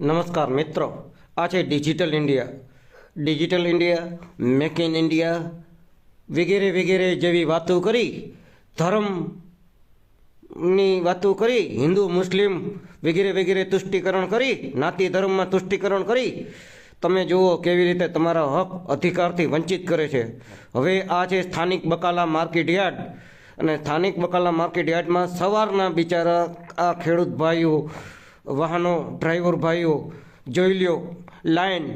નમસ્કાર મિત્રો, આ છે digital India digital India make in India વગેરે વગેરે જેવી વાતો કરી, ધર્મની વાતો કરી, હિન્દુ, મુસ્લિમ વગેરે વગેરે તુષ્ટિકરણ કરી, નાતી ધર્મમાં તુષ્ટિકરણ કરી. તમે જુઓ કેવી રીતે તમારા હક અધિકારથી વંચિત કરે છે. હવે આ છે સ્થાનિક બકાલા માર્કેટ યાર્ડ. અને સ્થાનિક બકાલા માર્કેટ યાર્ડમાં સવારના બિચારા આ ખેડૂત ભાઈઓ વાહનો ડ્રાઈવર ભાઈઓ, જોઈ લ્યો લાઈન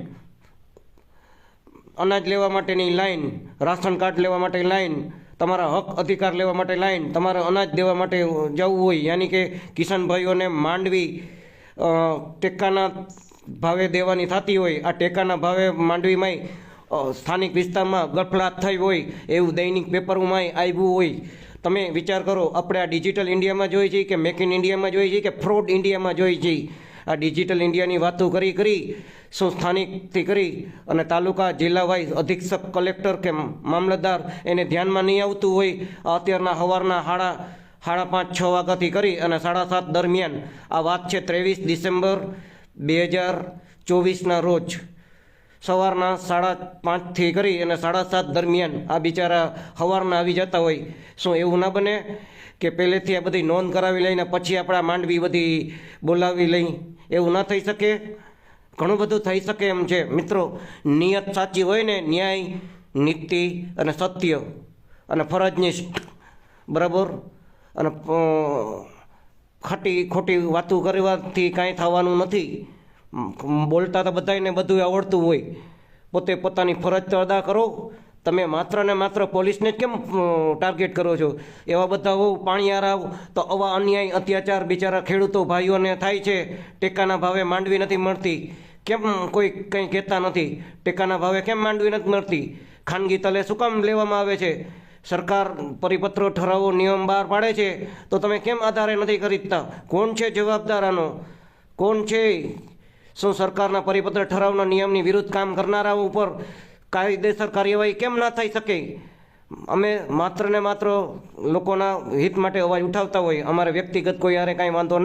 અનાજ લેવા માટેની લાઈન રાશન કાર્ડ લેવા માટે લાઈન તમારા હક અધિકાર લેવા માટે લાઈન તમારે અનાજ દેવા માટે જવું હોય, યાની કે કિસાન ભાઈઓને માંડવી ટેકાના ભાવે દેવાની થતી હોય, આ ટેકાના ભાવે માંડવીમાંય સ્થાનિક વિસ્તારમાં ગફલાત થઈ હોય, એવું દૈનિક પેપરોમાંય આવ્યું હોય તમે વિચાર કરો, આપણે આ ડિજિટલ ઇન્ડિયામાં જોઈએ છીએ કે મેક ઇન ઇન્ડિયામાં જોઈએ છીએ કે ફ્રોડ ઇન્ડિયામાં જોઈએ છીએ. આ ડિજિટલ ઇન્ડિયાની વાતો કરી કરી શું સ્થાનિકથી કરી અને તાલુકા જિલ્લા વાઇઝ અધિક્ષક કલેક્ટર કે મામલતદાર એને ધ્યાનમાં નહીં આવતું હોય અત્યારના સવારના હાડા સાડા પાંચ, છ વાગ્યાથી કરી અને સાડા સાત દરમિયાન આ વાત છે ત્રેવીસ ડિસેમ્બર બે હજાર ચોવીસના રોજ. સવારના સાડા પાંચથી કરી અને સાડા સાત દરમિયાન આ બિચારા સવારના આવી જતા હોય. શું એવું ના બને કે પહેલેથી આ બધી નોંધ કરાવી લઈને પછી આપણા માંડવી બધી બોલાવી લઈ? એવું ના થઈ શકે? ઘણું બધું થઈ શકે એમ છે. મિત્રો, નિયત સાચી હોય ને ન્યાય, નીતિ અને સત્ય. અને ફરજનિષ્ઠ બરાબર? અને ખાટી ખોટી વાતો કરવાથી કાંઈ થવાનું નથી. બોલતા તો બધાને બધું આવડતું હોય. પોતે પોતાની ફરજ તો અદા કરો. તમે માત્ર ને માત્ર પોલીસને જ કેમ ટાર્ગેટ કરો છો? એવા બધા હોવ પાણીયાર આવ તો આવા અન્યાય, અત્યાચાર બિચારા ખેડૂતો ભાઈઓને થાય છે. ટેકાના ભાવે માંડવી નથી મળતી. કેમ કોઈ કંઈ કહેતા નથી? ટેકાના ભાવે કેમ માંડવી નથી મળતી? ખાનગી તલે શું કામ લેવામાં આવે છે? સરકાર પરિપત્રો ઠરાવો, નિયમ બહાર પાડે છે? તો તમે કેમ આધારે નથી ખરીદતા? કોણ છે જવાબદાર આનો કોણ છે શું સરકારના પરિપત્ર ઠરાવના નિયમની વિરુદ્ધ કામ કરનારાઓ ઉપર કાયદેસર કાર્યવાહી કેમ ના થઈ શકે? અમે માત્ર ને માત્ર લોકોના હિત માટે અવાજ ઉઠાવતા હોય, અમારે વ્યક્તિગત કોઈ યારે કાંઈ વાંધો